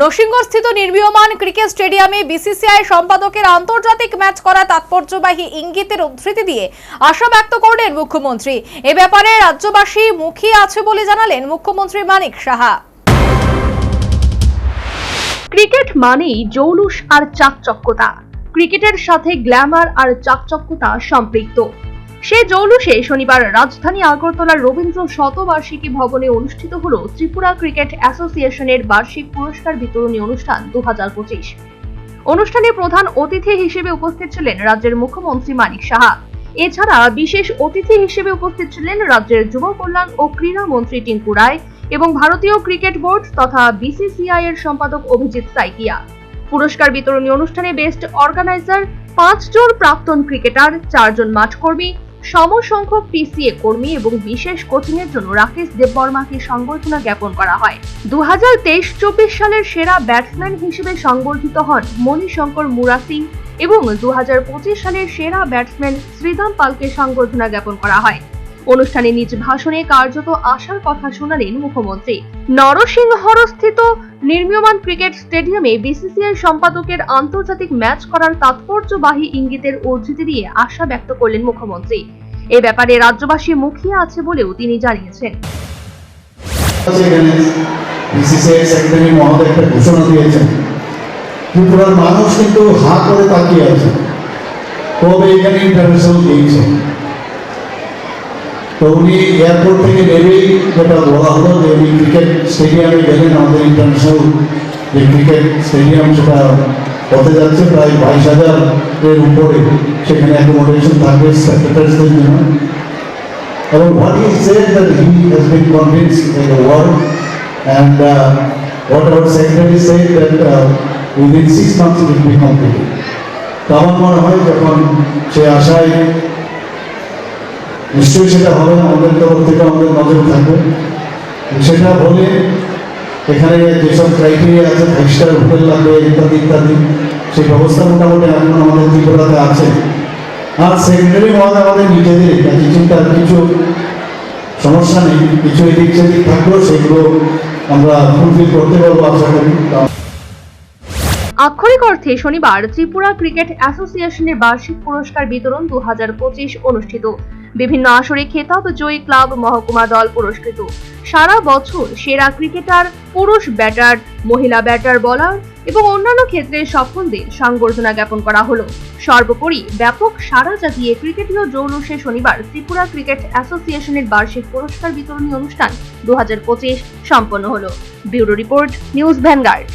নরসিংহস্থিত নির্মীয়মান cricket স্টেডিয়ামে BCCI সম্পাদকের আন্তর্জাতিক ম্যাচ করা তাৎপর্যবাহী ইঙ্গিতের উদ্ধৃতি দিয়ে আশা ব্যক্ত করলেন মুখ্যমন্ত্রী। এ ব্যাপারে রাজ্যবাসী মুখিয়ে আছে বলে জানালেন মুখ্যমন্ত্রী মানিক সাহা। ক্রিকেট মানেই জৌলুস আর চাকচক্যতা। ক্রিকেটের সাথে গ্ল্যামার আর চাকচক্যতা সম্পৃক্ত। সে জৌলুসে শনিবার রাজধানী আগরতলার রবীন্দ্র শতবার্ষিকী ভবনে অনুষ্ঠিত হল ত্রিপুরা ক্রিকেট অ্যাসোসিয়েশনের বার্ষিক পুরস্কার বিতরণী অনুষ্ঠান দুহাজার পঁচিশ। অনুষ্ঠানে প্রধান অতিথি হিসেবে উপস্থিত ছিলেন রাজ্যের মুখ্যমন্ত্রী মানিক সাহা। এছাড়া বিশেষ অতিথি হিসেবে উপস্থিত ছিলেন রাজ্যের যুব কল্যাণ ও ক্রীড়া মন্ত্রী টিঙ্কু রায় এবং ভারতীয় ক্রিকেট বোর্ড তথা বিসিসিআই এর সম্পাদক অভিজিৎ সাইকিয়া। পুরস্কার বিতরণী অনুষ্ঠানে বেস্ট অর্গানাইজার, পাঁচজন প্রাক্তন ক্রিকেটার, চারজন মাঠকর্মী সমসংখ্যক পিসিএ কর্মী এবং বিশেষ কোচিংয়ের জন্য রাকেশ দেববর্মাকে সংবর্ধনা জ্ঞাপন করা হয়। দু হাজার তেইশ চব্বিশ সালের সেরা ব্যাটসম্যান হিসেবে সংবর্ধিত হন মণিশঙ্কর মুরা সিং এবং দু হাজার পঁচিশ সালের সেরা ব্যাটসম্যান শ্রীদাম পালকে সংবর্ধনা জ্ঞাপন করা হয়। অনুষ্ঠানে নিজ ভাষণে কার্যত আশার কথা শোনালেন মুখ্যমন্ত্রী। নরসিংহরস্থিত নির্মীয়মান ক্রিকেট স্টেডিয়ামে বিসিসিআই সম্পাদকের আন্তর্জাতিক ম্যাচ করার তাৎপর্যবাহী ইঙ্গিতের উদ্ধৃতি দিয়ে আশা ব্যক্ত করলেন মুখ্যমন্ত্রী। এ ব্যাপারে রাজ্যবাসী মুখিয়ে আছে বলেও তিনি জানিয়েছেন। মানুষ কিন্তু হা করে তাকিয়ে আছে। কবে এখানে ইন্টারন্যাশনাল গেমস তো উনি এয়ারপোর্ট থেকে নেমেই যেটা বলা হলো যে উনি ক্রিকেট স্টেডিয়ামে গেলেন আমাদের ইন্টারন্যাশনাল যে ক্রিকেট স্টেডিয়াম সেটা হতে যাচ্ছে প্রায় বাইশ হাজার এর উপরে সেখানে অ্যাকোমোডেশন থাকবে সেক্রেটারিসদের জন্য And what he said that he has been convinced by the world and uh, what our secretary said that uh, within six months it will be completed. তো আমার মনে হয় যখন সে আশায় নিশ্চয়ই সেটা হবে না, আমাদের তরফ থেকে আমাদের নজর থাকবে। সেটা বলে এখানে যেসব ক্রাইটেরিয়া আছে ফাইভ স্টার হোটেল লাগবে, ইত্যাদি ইত্যাদি, সেই ব্যবস্থা মোটামুটি এখন আমাদের ত্রিপুরাতে আছে। আর সেক্রেটারি মহোদয় আমাদের নিজেদের কাজে চিন্তার কিছু সমস্যা নেই, কিছু এদিক সেদিক থাকলেও সেগুলো আমরা ফুলফিল করতে পারব আশা করি। আক্ষরিক অর্থে শনিবার ত্রিপুরা ক্রিকেট অ্যাসোসিয়েশনের বার্ষিক পুরস্কার বিতরণ দু হাজার পঁচিশ অনুষ্ঠিত। বিভিন্ন আসরে খেতাব জয়ী ক্লাব মহকুমা দল পুরস্কৃত। সারা বছর সেরা ক্রিকেটার, পুরুষ ব্যাটার, মহিলা ব্যাটার, বলার এবং অন্যান্য ক্ষেত্রে সফলদের সংবর্ধনা জ্ঞাপন করা হলো। সর্বোপরি ব্যাপক সারা জাগিয়ে ক্রিকেটীয় জৌলুসে শনিবার ত্রিপুরা ক্রিকেট অ্যাসোসিয়েশনের বার্ষিক পুরস্কার বিতরণী অনুষ্ঠান দু হাজার পঁচিশ সম্পন্ন হলো। Bureau report, news Vanguard.